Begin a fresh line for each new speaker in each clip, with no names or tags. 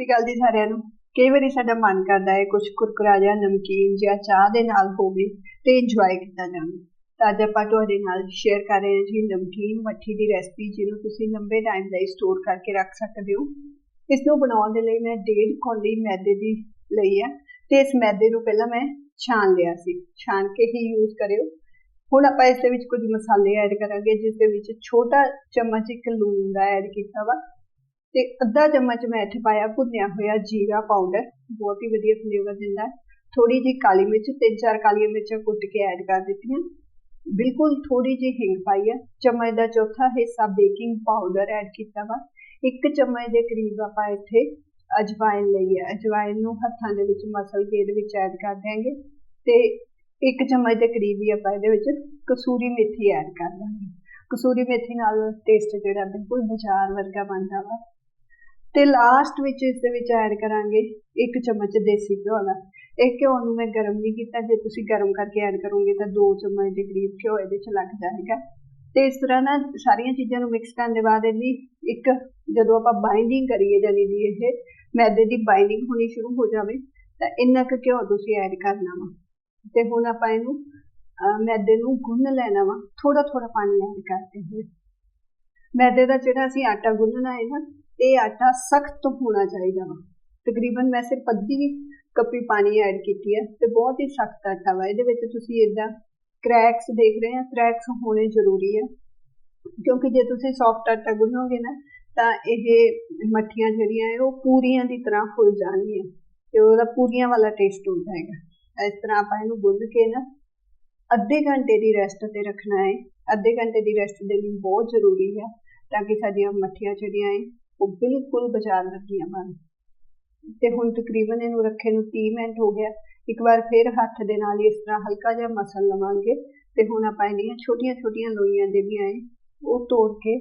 ਸਤਿ ਸ਼੍ਰੀ ਅਕਾਲ ਜੀ ਸਾਰਿਆਂ ਨੂੰ। ਕਈ ਵਾਰੀ ਸਾਡਾ ਮਨ ਕਰਦਾ ਹੈ ਕੁਝ ਕੁਰਕਰਾ ਜਾਂ ਨਮਕੀਨ ਜਾਂ ਚਾਹ ਦੇ ਨਾਲ ਹੋਵੇ ਤੇ ਇੰਜੋਏ ਕੀਤਾ ਜਾਵੇ। ਤਾਂ ਅੱਜ ਆਪਾਂ ਤੁਹਾਡੇ ਨਾਲ ਸ਼ੇਅਰ ਕਰ ਰਹੇ ਹਾਂ ਜੀ ਨਮਕੀਨ ਮੱਠੀ ਦੀ ਰੈਸਪੀ ਜਿਹਨੂੰ ਤੁਸੀਂ ਲੰਬੇ ਟਾਈਮ ਲਈ ਸਟੋਰ ਕਰਕੇ ਰੱਖ ਸਕਦੇ ਹੋ। ਇਸ ਨੂੰ ਬਣਾਉਣ ਦੇ ਲਈ ਮੈਂ ਡੇਢ ਕੌਲੀ ਮੈਦੇ ਦੀ ਲਈ ਹੈ ਤੇ ਇਸ ਮੈਦੇ ਨੂੰ ਪਹਿਲਾਂ ਮੈਂ ਛਾਣ ਲਿਆ ਸੀ। ਛਾਣ ਕੇ ਹੀ ਯੂਜ਼ ਕਰਿਓ। ਹੁਣ ਆਪਾਂ ਇਸ ਦੇ ਵਿੱਚ ਕੁਝ ਮਸਾਲੇ ਐਡ ਕਰਾਂਗੇ, ਜਿਸ ਦੇ ਵਿੱਚ ਛੋਟਾ ਚਮਚ ਇੱਕ ਲੂਣ ਦਾ ਐਡ ਕੀਤਾ ਵਾ। ਤੇ ਅੱਧਾ ਚਮਚ ਮੈਂ ਇੱਥੇ ਪਾਇਆ ਭੁੰਨਿਆ ਹੋਇਆ ਜੀਰਾ ਪਾਊਡਰ ਬਹੁਤ ਹੀ ਵਧੀਆ ਫਲੇਵਰ ਦਿੰਦਾ ਥੋੜੀ ਜੀ ਕਾਲੀ ਮਿਰਚ, ਤਿੰਨ ਚਾਰ ਕਾਲੀਆਂ ਮਿਰਚਾਂ ਕੁੱਟ ਕੇ ਐਡ ਕਰ ਦਿੱਤੀਆਂ। ਬਿਲਕੁਲ ਥੋੜੀ ਜੀ ਹਿੰਗ ਪਾਈ ਹੈ। ਚਮਚ ਦਾ ਚੌਥਾ ਹਿੱਸਾ ਬੇਕਿੰਗ ਪਾਊਡਰ ਐਡ ਕੀਤਾ ਵਾ। ਇੱਕ ਚਮਚ ਦੇ ਕਰੀਬ ਆਪਾਂ ਇੱਥੇ ਅਜਵਾਇਨ ਲਈ ਹੈ। ਅਜਵਾਇਨ ਨੂੰ ਹੱਥਾਂ ਦੇ ਵਿੱਚ ਮਸਲ ਕੇ ਇਹਦੇ ਵਿੱਚ ਐਡ ਕਰ ਦਿਆਂਗੇ ਤੇ ਇੱਕ ਚਮਚ ਦੇ ਕਰੀਬ ਹੀ ਆਪਾਂ ਇਹਦੇ ਵਿੱਚ ਕਸੂਰੀ ਮੇਥੀ ਐਡ ਕਰ ਦਾਂਗੇ। ਕਸੂਰੀ ਮੇਥੀ ਨਾਲ ਟੇਸਟ ਜਿਹੜਾ ਬਿਲਕੁਲ ਬਾਜ਼ਾਰ ਵਰਗਾ ਬਣਦਾ ਵਾ। ਤੇ ਲਾਸਟ ਵਿੱਚ ਇਸ ਦੇ ਵਿੱਚ ਐਡ ਕਰਾਂਗੇ ਇੱਕ ਚਮਚ ਦੇਸੀ ਘਿਓ ਦਾ ਇਹ ਘਿਓ ਨੂੰ ਮੈਂ ਗਰਮ ਨਹੀਂ ਕੀਤਾ। ਜੇ ਤੁਸੀਂ ਗਰਮ ਕਰਕੇ ਐਡ ਕਰੋਗੇ ਤਾਂ 2 ਚਮਚ ਦੇ ਕਰੀਬ ਘਿਓ ਇਹਦੇ ਚ ਲੱਗ ਜਾਏਗਾ। ਤੇ ਇਸ ਤਰ੍ਹਾਂ ਨਾ ਸਾਰੀਆਂ ਚੀਜ਼ਾਂ ਨੂੰ ਮਿਕਸ ਕਰਨ ਦੇ ਬਾਅਦ ਇਹਦੀ ਇੱਕ ਜਦੋਂ ਆਪਾਂ ਬਾਈਂਡਿੰਗ ਕਰੀਏ ਜਾਨੀ ਦੀ ਇਹ ਮੈਦੇ ਦੀ ਬਾਈਂਡਿੰਗ ਹੋਣੀ ਸ਼ੁਰੂ ਹੋ ਜਾਵੇ, ਤਾਂ ਇੰਨਾ ਕੁ ਘਿਓ ਤੁਸੀਂ ਐਡ ਕਰਨਾ ਵਾ। ਤੇ ਹੁਣ ਆਪਾਂ ਇਹਨੂੰ ਮੈਦੇ ਨੂੰ ਗੁੰਨ ਲੈਣਾ ਵਾ। ਥੋੜਾ ਥੋੜਾ ਪਾਣੀ ਐਡ ਕਰਦੇ ਹੋਏ। ਮੈਦੇ ਦਾ ਜਿਹੜਾ ਅਸੀਂ ਆਟਾ ਗੁੰਨਣਾ ਹੈ ਨਾ ਇਹ ਆਟਾ ਸਖਤ ਹੋਣਾ ਚਾਹੀਦਾ ਵਾ। ਤਕਰੀਬਨ ਮੈਂ ਸਿਰਫ ਅੱਧੀ ਕੱਪੀ ਪਾਣੀ ਐਡ ਕੀਤੀ ਹੈ ਤੇ ਬਹੁਤ ਹੀ ਸਖਤ ਆਟਾ ਵਾ। ਇਹਦੇ ਵਿੱਚ ਤੁਸੀਂ ਇਦਾਂ ਕ੍ਰੈਕਸ ਦੇਖ ਰਹੇ ਆ ਕ੍ਰੈਕਸ ਹੋਣੇ ਜ਼ਰੂਰੀ ਹੈ ਕਿਉਂਕਿ ਜੇ ਤੁਸੀਂ ਸੌਫਟ ਆਟਾ ਗੁੰਨੋਗੇ ਨਾ, ਤਾਂ ਇਹ ਮੱਠੀਆਂ ਜਿਹੜੀਆਂ ਉਹ ਪੂਰੀਆਂ ਦੀ ਤਰ੍ਹਾਂ ਫੁੱਲ ਜਾਣਗੀਆਂ ਤੇ ਉਹਦਾ ਪੂਰੀਆਂ ਵਾਲਾ ਟੇਸਟ ਹੋ ਜਾਏਗਾ ਇਸ ਤਰ੍ਹਾਂ ਆਪਾਂ ਇਹਨੂੰ ਗੁੰਨ ਕੇ ਨਾ ਅੱਧੇ ਘੰਟੇ ਦੀ ਰੈਸਟ ਤੇ ਰੱਖਣਾ ਹੈ। ਅੱਧੇ ਘੰਟੇ ਦੀ ਰੈਸਟ ਦੇਣੀ ਬਹੁਤ ਜ਼ਰੂਰੀ ਹੈ ਤਾਂ ਕਿ ਸਾਡੀਆਂ ਮੱਠੀਆਂ ਜਿਹੜੀਆਂ ਹੈ ਉਹ ਬਿਲਕੁਲ ਬਾਜ਼ਾਰ ਲੱਗੀਆਂ ਬਣ ਤੇ ਹੁਣ ਤਕਰੀਬਨ ਇਹਨੂੰ ਰੱਖੇ ਨੂੰ 30 ਮਿੰਟ ਹੋ ਗਿਆ। ਇੱਕ ਵਾਰ ਫਿਰ ਹੱਥ ਦੇ ਨਾਲ ਇਸ ਤਰ੍ਹਾਂ ਹਲਕਾ ਜਿਹਾ ਮਸਲ ਲਵਾਂਗੇ ਤੇ ਹੁਣ ਆਪਾਂ ਇਹਦੀਆਂ ਛੋਟੀਆਂ ਛੋਟੀਆਂ ਲੋਈਆਂ ਜਿਹੜੀਆਂ ਹੈ ਉਹ ਤੋੜ ਕੇ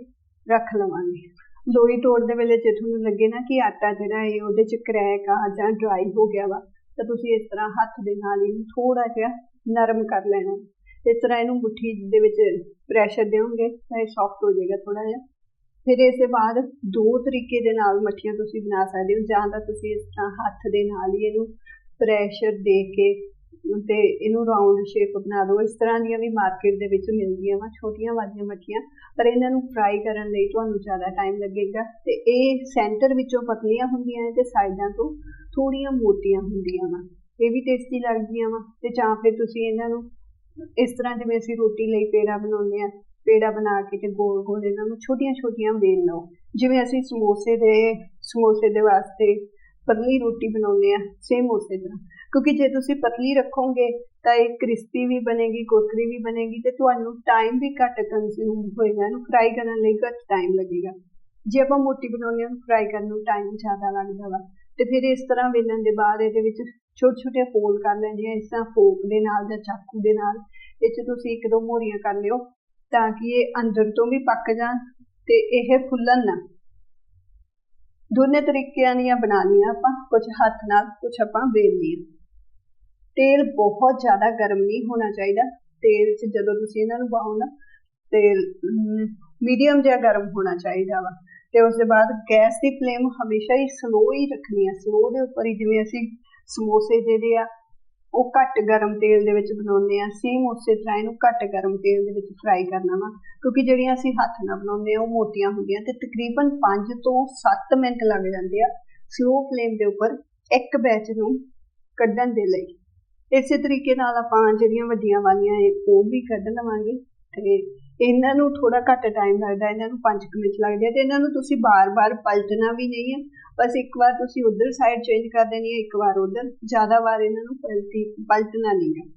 ਰੱਖ ਲਵਾਂਗੇ। ਲੋਈ ਤੋੜਦੇ ਵੇਲੇ ਜੇ ਤੁਹਾਨੂੰ ਲੱਗੇ ਨਾ ਕਿ ਆਟਾ ਜਿਹੜਾ ਹੈ ਉਹਦੇ ਚ ਕਰੈਕ ਆ ਜਾਂ ਡਰਾਈ ਹੋ ਗਿਆ ਵਾ, ਤਾਂ ਤੁਸੀਂ ਇਸ ਤਰ੍ਹਾਂ ਹੱਥ ਦੇ ਨਾਲ ਇਹਨੂੰ ਥੋੜਾ ਜਿਹਾ ਨਰਮ ਕਰ ਲੈਣਾ। ਇਸ ਤਰ੍ਹਾਂ ਇਹਨੂੰ ਮੁੱਠੀ ਦੇ ਵਿੱਚ ਪ੍ਰੈਸ਼ਰ ਦਿਓਗੇ ਤਾਂ ਇਹ ਸੌਫਟ ਹੋ ਜਾਏਗਾ ਥੋੜਾ ਜਿਹਾ। ਫਿਰ ਇਸ ਦੇ ਬਾਅਦ ਦੋ ਤਰੀਕੇ ਦੇ ਨਾਲ ਮੱਠੀਆਂ ਤੁਸੀਂ ਬਣਾ ਸਕਦੇ ਹੋ, ਜਾਂ ਤਾਂ ਤੁਸੀਂ ਇਸ ਤਰ੍ਹਾਂ ਹੱਥ ਦੇ ਨਾਲ ਹੀ ਇਹਨੂੰ ਪ੍ਰੈਸ਼ਰ ਦੇ ਕੇ ਤੇ ਇਹਨੂੰ ਰਾਉਂਡ ਸ਼ੇਪ ਬਣਾ ਦਿਓ। ਇਸ ਤਰ੍ਹਾਂ ਦੀਆਂ ਵੀ ਮਾਰਕੀਟ ਦੇ ਵਿੱਚ ਮਿਲਦੀਆਂ ਵਾ, ਛੋਟੀਆਂ ਵਾਲੀਆਂ ਮੱਠੀਆਂ, ਪਰ ਇਹਨਾਂ ਨੂੰ ਫਰਾਈ ਕਰਨ ਲਈ ਤੁਹਾਨੂੰ ਜ਼ਿਆਦਾ ਟਾਈਮ ਲੱਗੇਗਾ। ਤੇ ਇਹ ਸੈਂਟਰ ਵਿੱਚੋਂ ਪਤਲੀਆਂ ਹੁੰਦੀਆਂ ਨੇ ਤੇ ਸਾਈਡਾਂ ਤੋਂ ਥੋੜੀਆਂ ਮੋਟੀਆਂ ਹੁੰਦੀਆਂ ਵਾ। ਇਹ ਵੀ ਟੇਸਟੀ ਲੱਗਦੀਆਂ ਵਾ। ਤੇ ਜਾਂ ਫਿਰ ਤੁਸੀਂ ਇਹਨਾਂ ਨੂੰ ਇਸ ਤਰ੍ਹਾਂ ਜਿਵੇਂ ਅਸੀਂ ਰੋਟੀ ਲਈ ਪੇੜਾ ਬਣਾਉਂਦੇ ਆ ਪੇੜਾ ਬਣਾ ਕੇ ਤੇ ਗੋਲ ਗੋਲ ਇਹਨਾਂ ਨੂੰ ਛੋਟੀਆਂ ਛੋਟੀਆਂ ਵੇਲ ਲਓ। ਜਿਵੇਂ ਅਸੀਂ ਸਮੋਸੇ ਦੇ ਸਮੋਸੇ ਦੇ ਵਾਸਤੇ ਪਤਲੀ ਰੋਟੀ ਬਣਾਉਂਦੇ ਆ ਸੇਮ ਉਸੇ ਤਰ੍ਹਾਂ। ਕਿਉਂਕਿ ਜੇ ਤੁਸੀਂ ਪਤਲੀ ਰੱਖੋਗੇ ਤਾਂ ਇਹ ਕ੍ਰਿਸਪੀ ਵੀ ਬਣੇਗੀ ਕੋਕਰੀ ਵੀ ਬਣੇਗੀ ਤੇ ਤੁਹਾਨੂੰ ਟਾਈਮ ਵੀ ਘੱਟ ਕੰਜ਼ਿਊਮ ਹੋਏਗਾ, ਇਹਨੂੰ ਫਰਾਈ ਕਰਨ ਲਈ ਘੱਟ ਟਾਈਮ ਲੱਗੇਗਾ। ਜੇ ਆਪਾਂ ਮੋਟੀ ਬਣਾਉਂਦੇ ਹਾਂ ਫਰਾਈ ਕਰਨ ਨੂੰ ਟਾਈਮ ਜ਼ਿਆਦਾ ਲੱਗਦਾ ਵਾ। ਤੇ ਫਿਰ ਇਸ ਤਰ੍ਹਾਂ ਵੇਲਣ ਦੇ ਬਾਅਦ ਇਹਦੇ ਵਿੱਚ ਛੋਟੇ ਛੋਟੇ ਫੋਲ ਕਰ ਲੈਣੇ ਆ ਇਸ ਤਰ੍ਹਾਂ ਫੋਕ ਦੇ ਨਾਲ ਜਾਂ ਚਾਕੂ ਦੇ ਨਾਲ। ਇਹ ਚ ਤੁਸੀਂ ਇੱਕ ਦੋ ਮੋਰੀਆਂ ਕਰ ਲਿਓ। ਤਾਂ ਕਿ ਇਹ ਅੰਦਰ ਤੋਂ ਵੀ ਪੱਕ ਜਾਣ ਤੇ ਇਹ ਫੁੱਲਣ ਨਾ। ਦੋਨੇ ਤਰੀਕਿਆਂ ਦੀਆਂ ਬਣਾ ਲੀਆਂ ਆਪਾਂ, ਕੁਝ ਹੱਥ ਨਾਲ, ਕੁਝ ਆਪਾਂ ਵੇਲ ਲੀਆਂ ਤੇਲ ਬਹੁਤ ਜ਼ਿਆਦਾ ਗਰਮ ਨਹੀਂ ਹੋਣਾ ਚਾਹੀਦਾ। ਤੇਲ 'ਚ ਜਦੋਂ ਤੁਸੀਂ ਇਹਨਾਂ ਨੂੰ ਪਾਓ ਨਾ, ਤੇਲ ਮੀਡੀਅਮ ਜਿਹਾ ਗਰਮ ਹੋਣਾ ਚਾਹੀਦਾ ਵਾ। ਤੇ ਉਸ ਤੋਂ ਬਾਅਦ ਗੈਸ ਦੀ ਫਲੇਮ ਹਮੇਸ਼ਾ ਹੀ ਸਲੋ ਹੀ ਰੱਖਣੀ ਹੈ ਸਲੋ ਦੇ ਉੱਪਰ ਹੀ ਜਿਵੇਂ ਅਸੀਂ ਸਮੋਸੇ ਜਿਹੜੇ ਆ ਉਹ ਘੱਟ ਗਰਮ ਤੇਲ ਦੇ ਵਿੱਚ ਬਣਾਉਂਦੇ ਆ ਸੇਮ ਉਸੇ ਤਰ੍ਹਾਂ ਇਹਨੂੰ ਘੱਟ ਗਰਮ ਤੇਲ ਦੇ ਵਿੱਚ ਫਰਾਈ ਕਰਨਾ ਵਾ। ਕਿਉਂਕਿ ਜਿਹੜੀਆਂ ਅਸੀਂ ਹੱਥ ਨਾਲ ਬਣਾਉਂਦੇ ਆ ਉਹ ਮੋਟੀਆਂ ਹੁੰਦੀਆਂ ਤੇ ਤਕਰੀਬਨ 5 ਤੋਂ 7 ਮਿੰਟ ਲੱਗ ਜਾਂਦੇ ਆ ਸਲੋ ਫਲੇਮ ਦੇ ਉੱਪਰ ਇੱਕ ਬੈਚ ਨੂੰ ਕੱਢਣ ਦੇ ਲਈ। ਇਸੇ ਤਰੀਕੇ ਨਾਲ ਆਪਾਂ ਜਿਹੜੀਆਂ ਵੱਡੀਆਂ ਵਾਲੀਆਂ ਉਹ ਵੀ ਕੱਢ ਲਵਾਂਗੇ ਤੇ ਇਹਨਾਂ ਨੂੰ ਥੋੜਾ ਘੱਟ ਟਾਈਮ ਲੱਗਦਾ, ਇਹਨਾਂ ਨੂੰ 5 ਮਿੰਟ ਲੱਗਦੇ ਆ ਤੇ ਇਹਨਾਂ ਨੂੰ ਤੁਸੀਂ ਬਾਰ-ਬਾਰ ਪਲਟਣਾ ਵੀ ਨਹੀਂ ਹੈ ਬਸ ਇੱਕ ਵਾਰ ਤੁਸੀਂ ਉਧਰ ਸਾਈਡ ਚੇਂਜ ਕਰ ਦੇਣੀ ਹੈ ਇੱਕ ਵਾਰ ਉਧਰ। ਜ਼ਿਆਦਾ ਵਾਰ ਇਹਨਾਂ ਨੂੰ ਪਲਟੀ, ਪਲਟਣਾ ਨਹੀਂ ਹੈ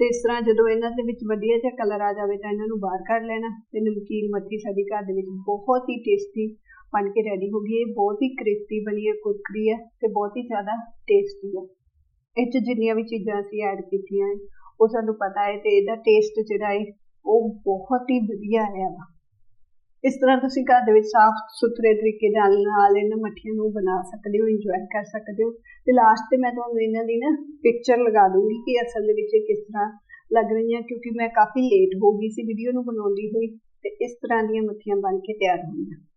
ਤੇ ਇਸ ਤਰ੍ਹਾਂ ਜਦੋਂ ਇਹਨਾਂ ਦੇ ਵਿੱਚ ਵਧੀਆ ਜਿਹਾ ਕਲਰ ਆ ਜਾਵੇ ਤਾਂ ਇਹਨਾਂ ਨੂੰ ਬਾਹਰ ਕੱਢ ਲੈਣਾ। ਤੇ ਨਮਕੀਨ ਮੱਠੀ ਸਾਡੀ ਘਰ ਦੇ ਵਿੱਚ ਬਹੁਤ ਹੀ ਟੇਸਟੀ ਬਣ ਕੇ ਰੈਡੀ ਹੋ ਗਈ ਹੈ। ਬਹੁਤ ਹੀ ਕ੍ਰਿਸਪੀ ਬਣੀ ਹੈ, ਕੁਰਕਰੀ ਹੈ ਤੇ ਬਹੁਤ ਹੀ ਜ਼ਿਆਦਾ ਟੇਸਟੀ ਹੈ। ਇਹ ਚ ਜਿੰਨੀਆਂ ਵੀ ਚੀਜ਼ਾਂ ਅਸੀਂ ਐਡ ਕੀਤੀਆਂ ਉਹ ਸਾਨੂੰ ਪਤਾ ਹੈ ਤੇ ਇਹਦਾ ਟੇਸਟ ਜਿਹੜਾ ਹੈ ਉਹ ਬਹੁਤ ਹੀ ਵਧੀਆ ਆਇਆ ਵਾ ਇਸ ਤਰ੍ਹਾਂ ਤੁਸੀਂ ਘਰ ਦੇ ਵਿੱਚ ਸਾਫ਼ ਸੁਥਰੇ ਤਰੀਕੇ ਨਾਲ ਨਾਲ ਇਹਨਾਂ ਮੱਠੀਆਂ ਨੂੰ ਬਣਾ ਸਕਦੇ ਹੋ ਇੰਜੋਏ ਕਰ ਸਕਦੇ ਹੋ। ਤੇ ਲਾਸਟ ਤੇ ਮੈਂ ਤੁਹਾਨੂੰ ਇਹਨਾਂ ਦੀ ਨਾ ਪਿਕਚਰ ਲਗਾ ਦੂੰਗੀ ਕਿ ਅਸਲ ਦੇ ਵਿੱਚ ਕਿਸ ਤਰ੍ਹਾਂ ਲੱਗ ਰਹੀਆਂ, ਕਿਉਂਕਿ ਮੈਂ ਕਾਫੀ ਲੇਟ ਹੋ ਗਈ ਸੀ ਵੀਡੀਓ ਨੂੰ ਬਣਾਉਂਦੀ ਹੋਈ ਤੇ ਇਸ ਤਰ੍ਹਾਂ ਦੀਆਂ ਮੱਠੀਆਂ ਬਣ ਕੇ ਤਿਆਰ ਹੋਈਆਂ।